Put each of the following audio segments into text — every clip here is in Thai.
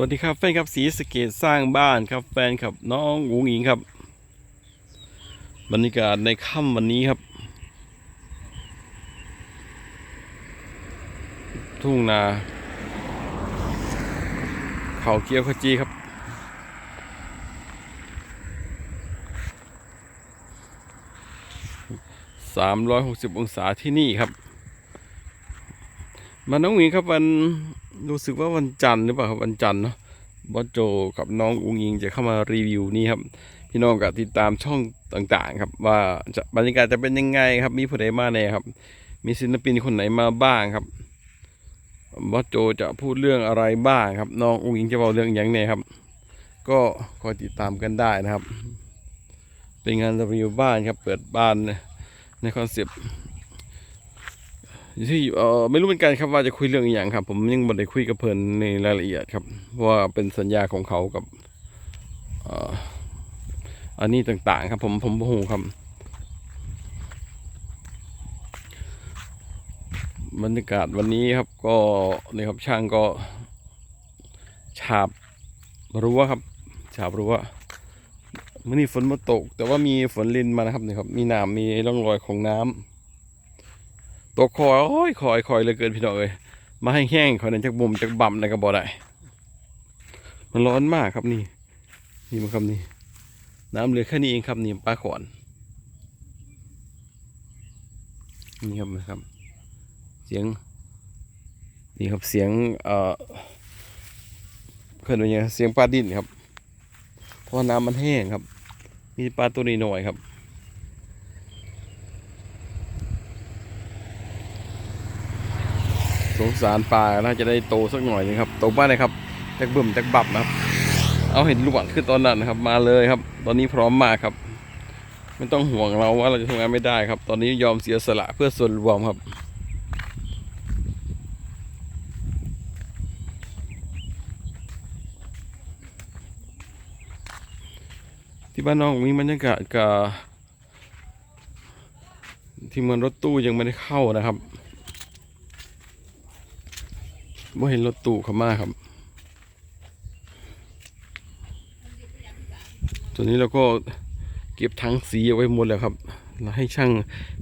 วัสดีครับแฟนครับสีสเกตสร้างบ้านครับ แฟนครับน้องอุ๋งอิงครับ บรรยากาศในค่ำวันนี้ครับ ทุ่งนา เขาเกียวขจีครับ สามร้อยหกสิบองศาที่นี่ครับ มาน้องอุ๋งอิงครับวัน รู้สึกว่าวันจันทร์หรือเปล่าครับวันจันทร์เนาะบอสโจกับน้องอุงอิงจะเข้ามารีวิวนี่ครับ พี่น้องก็ติดตามช่องต่างๆ ครับ ว่าจะบรรยากาศจะเป็นยังไงครับ มีผู้ใดมาแน่ครับ มีศิลปินคนไหนมาบ้างครับบอสโจจะพูดเรื่องอะไรบ้างครับ น้องอุงอิงจะบอกเรื่องอย่างไงครับ ก็คอยติดตามกันได้นะครับ เป็นงานรีวิวบ้านครับ เปิดบ้านในคอนเซปต์ ที่เออไม่รู้เหมือนกันครับว่าจะคุยเรื่องอย่างครับ ผมยังไม่ได้คุยกับเพิ่นในรายละเอียดครับว่าเป็นสัญญาของเขากับอันนี้ต่างๆ ครับ ผมผมโมโหครับบรรยากาศวันนี้ครับก็นี่ครับช่างก็ ฉาบรั้วครับ ฉาบรั้วมื่อนี้ฝนมาตก แต่ว่ามีฝนลินมานะครับนี่ครับ มีน้ำมีร่องรอยของน้ำ ตกคอยโอ้ยคอยคอยเลยเกินพี่น้องเอ้ยมาให้แห้งคอยนั่นจากบ่มจากบ่ำในกระบอกได้มันร้อนมากครับนี่ นี่มันครับนี่ น้ำเหลือแค่นี้เองครับนี่ปลาขอนนี่ครับนะครับ เสียง นี่ครับเสียงเอ่อเพื่อนว่าไงเสียงปลาดิ้นครับเพราะว่าน้ำมันแห้งครับ มีปลาตัวนี้หน่อยครับ สงสารปลาน่าจะได้โตสักหน่อยนึงครับโตบ้านเลยครับจากบึ่มจากบับนะครับ เอาเห็นลูกหวานขึ้นตอนนั้นนะครับ มาเลยครับ ตอนนี้พร้อมมากครับ ไม่ต้องห่วงเราว่าเราจะทำงานไม่ได้ครับ ตอนนี้ยอมเสียสละเพื่อส่วนรวมครับที่บ้านน้องมีบรรยากาศกับที่เมืองรถตู้ยังไม่ได้เข้านะครับ ว่เห็นรถตู้เข้ามาครับ ตัวนี้เราก็เก็บถังสีเอาไว้หมดแล้วครับเราให้ช่าง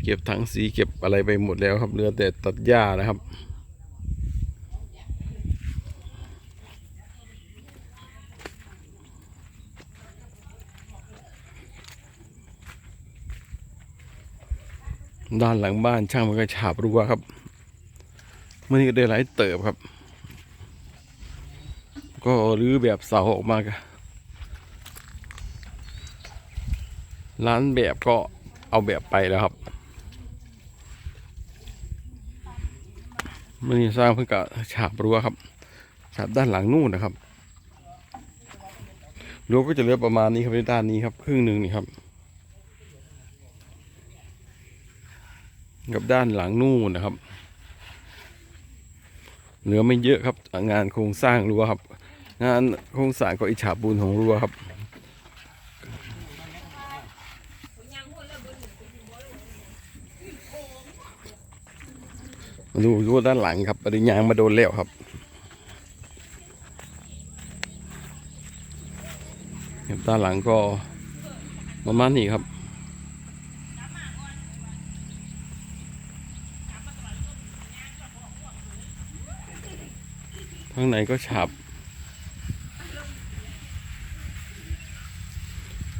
เก็บถังสีเก็บอะไรไปหมดแล้วครับเหลือแต่ตัดหญ้านะครับด้านหลังบ้านช่างมันก็ฉาบรั้วครับมื่อนี้ก็ได้หลายเติบครับ ก็รื้อแบบเสาออกมาก็ร้านแบบก็เอาแบบไปแล้วครับมื่อนี้สร้างเพื่อกับฉาบรั้วครับ ฉาบด้านหลังนู่นนะครับรั้วก็จะเหลือประมาณนี้ครับในด้านนี้ครับ ครึ่งหนึ่งนี่ครับ กับด้านหลังนู่นนะครับ เหลือไม่เยอะครับงานโครงสร้างรั้วครับ งานโครงสร้างก็อิฉาปูนของรั้วครับมาดูรั้วด้านหลังครับปริญญางมาโดนแล้วครับครับด้านหลังก็ประมาณนี้ครับข้างในก็ฉาบ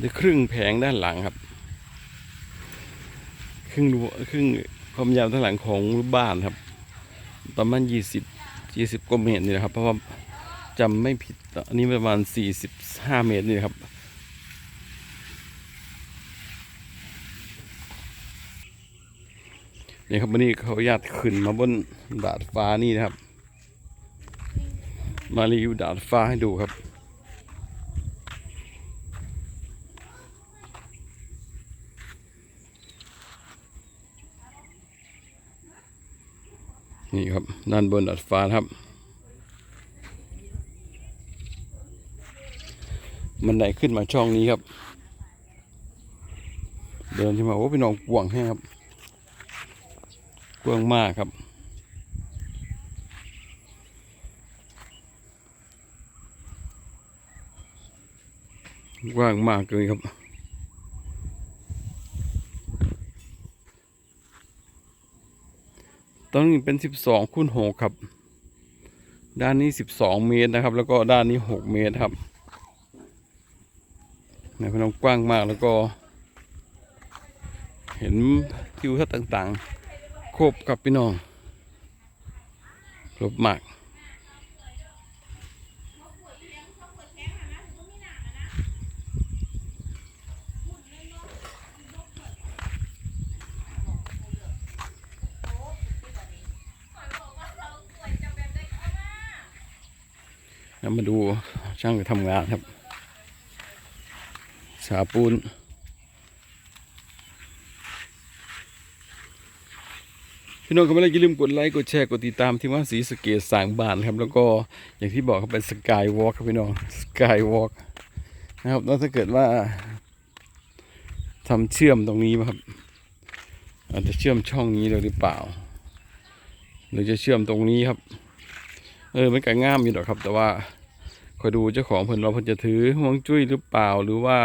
ได้ครึ่งแผงด้านหลังครับ ครึ่งครึ่งความยาวด้านหลังของบ้านครับ ประมาณยี่สิบยี่สิบกว่าเมตรนี่นะครับ เพราะว่าจำไม่ผิดอันนี้ประมาณสี่สิบห้าเมตรนี่นครับนี่ครับวันนี้เขาญาติขึ้นมาบนดาดฟ้านี่นะครับ มารีวิวดาดฟ้าให้ดูครับ นี่ครับ ด้านบนดาดฟ้าครับมันไหนขึ้นมาช่องนี้ครับ เดินขึ้นมาโอ้เป็น้องกวางแห้ครับ กวางมากครับ กว้างมากเลยครับ ตรงนี้เป็นสิบสองคูณหกครับ ด้านนี้สิบสองเมตรนะครับ แล้วก็ด้านนี้หกเมตรครับในพี่น้องกว้างมากแล้วก็ เห็นทิวทัศน์ต่างๆ ครบกับพี่น้องครบมาก มาดูช่างทำงานครับ สาปูน พี่น้องก็ไม่ได้อย่าลืมกดไลค์กดแชร์กดติดตามที่ว่าสีสเกตสางบานครับ แล้วก็อย่างที่บอกครับเป็นสกายวอล์กครับพี่น้องสกายวอล์กนะครับแล้วถ้าเกิดว่าทำเชื่อมตรงนี้ครับ อาจจะเชื่อมช่องนี้เลยหรือเปล่า หรือจะเชื่อมตรงนี้ครับ เออมันก็ง่ามอยู่หรอกครับ แต่ว่า อยดูเจ้าของเพิ่นเราเพิ่นจะถือห่วงจุ้ยหรือเปล่าหรือว่า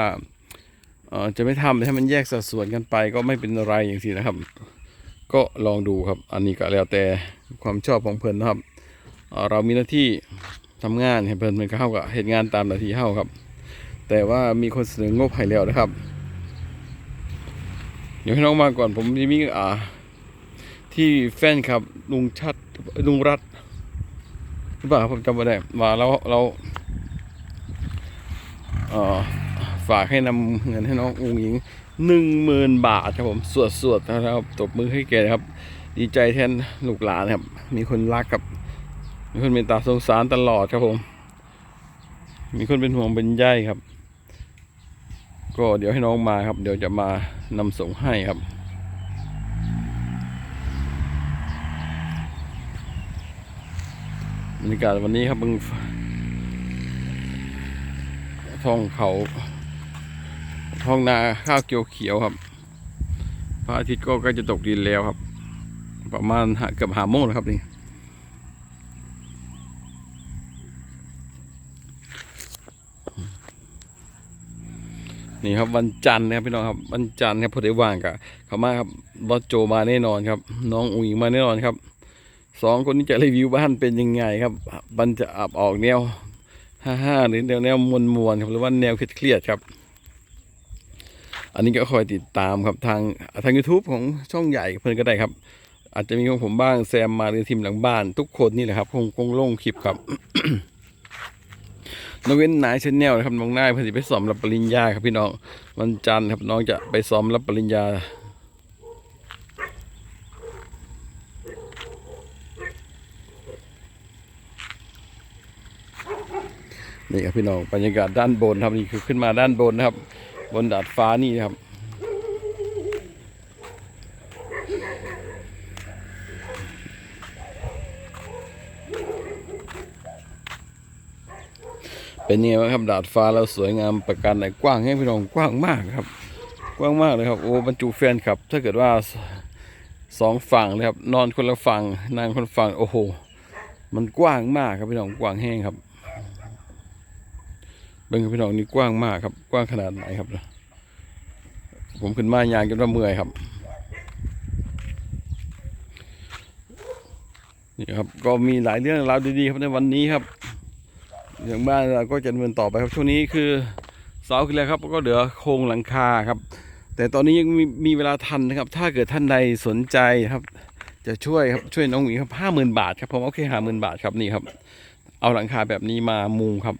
เออจะไม่ทำให้มันแยกสัดส่วนกันไปก็ไม่เป็นไรอย่างที่นะครับ ก็ลองดูครับ อันนี้ก็แล้วแต่ความชอบของเพิ่นนะครับเเรามีหน้าที่ทำงานให้เพิ่นมันก็เข้ากับเหตุงานตามหน้าที่เข้าครับ แต่ว่ามีคนเสนองบให้แล้วนะครับ เดี๋ยวให้น้องมาก่อนผมจะมีอ่าที่แฟนครับลุงชัดลุงรัฐหรือเปล่าผมจำไม่ได้ว่าเราเราเอ่อ ฝากให้นำเงินให้น้องอุ้งหญิงหนึ่งหมื่นบาทครับผมสวดสวดนะครับตบมือให้แกครับ ดีใจแทนลูกหลานครับ มีคนรักครับ มีคนเมตตาสงสารตลอดครับผม มีคนเป็นห่วงเป็นใยครับ ก็เดี๋ยวให้น้องมาครับ เดี๋ยวจะมานำส่งให้ครับบรรยากาศวันนี้ครับมึง ท้องเขาท้องนาข้าวเขียวเขียวๆครับพระอาทิตย์ก็ใกล้จะตกดินแล้วครับ ประมาณเกือบหาโมงแล้วครับนี่นี่ครับวันจันทร์นะครับพี่น้องครับวันจันทร์ครับพอดีว่างกับเขามาครับบอสโจมาแน่นอนครับ น้องอุ๋งมาแน่นอนครับสองคนนี้จะรีวิวบ้านเป็นยังไงครับมันจะอับออกแนว ห้าห้าหรือแนวแนวมวลมวลครับหรือว่าแนวเครียดครับ อันนี้ก็คอยติดตามครับทางทาง YouTube ของช่องใหญ่เพื่อนก็ได้ครับ อาจจะมีของผมบ้างแซมมาหรือทีมหลังบ้าน ทุกคนนี่แหละครับคงคงลงคลิปครับน้องเว้นนายชแนลนะครับน้องนายเพื่อนสิไปสอบรับปริญญาครับพี่น้องวันจันทร์ครับน้องจะไปซ้อมรับปริญญา นี่ครับพี่น้องบรรยากาศด้านบนครับนี่คือขึ้นมาด้านบนนะครับ บนดาดฟ้านี่นะครับเป็นยังไงครับดาดฟ้าแล้วสวยงามประการไหนกว้างให้พี่น้องกว้างมากครับ กว้างมากเลยครับโอ้บรรจุแฟนครับ ถ้าเกิดว่าสองฝั่งเลยครับ นอนคนละฝั่งนั่งคนฝั่งโอ้โห มันกว้างมากครับพี่น้องกว้างแห้งครับ เบิ้งพี่น้องนี่กว้างมากครับ กว้างขนาดไหนครับ ผมขึ้นมายางจนว่าเมื่อยครับ นี่ครับ ก็มีหลายเรื่องราวดีๆครับในวันนี้ครับอย่างบ้านเราก็จะดำเนินต่อไปครับช่วงนี้คือเสาขึ้นแล้วครับก็เหลือโครงหลังคาครับ แต่ตอนนี้ยังมีมีเวลาทันนะครับ ถ้าเกิดท่านใดสนใจครับ จะช่วยครับช่วยน้องหมีครับห้าหมื่นบาทครับผมโอเคห้าหมื่นบาทครับนี่ครับ เอาหลังคาแบบนี้มามุงครับ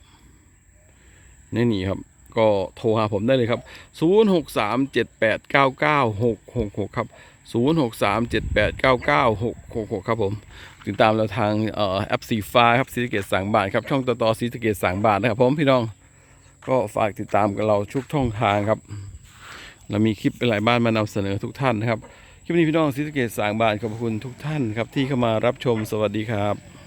นี่นี่ครับ ก็โทรหาผมได้เลยครับ 0 6 3 7 8 9 9 6 6 6 ครับ 0 6 3 7 8 9 9 6 6 6 ครับผม ติดตามเราทางเอ่อแอปสีฟ้าครับสีสะเกตสังบาทครับช่องต่อต่อสีสะเกตสังบาทนะครับผมพี่น้องก็ฝากติดตามกับเราทุกช่องทางครับ เรามีคลิปเป็นหลายบ้านมานำเสนอทุกท่านนะครับคลิปนี้พี่น้องสีสะเกตสังบาทขอบคุณทุกท่านครับที่เข้ามารับชมสวัสดีครับ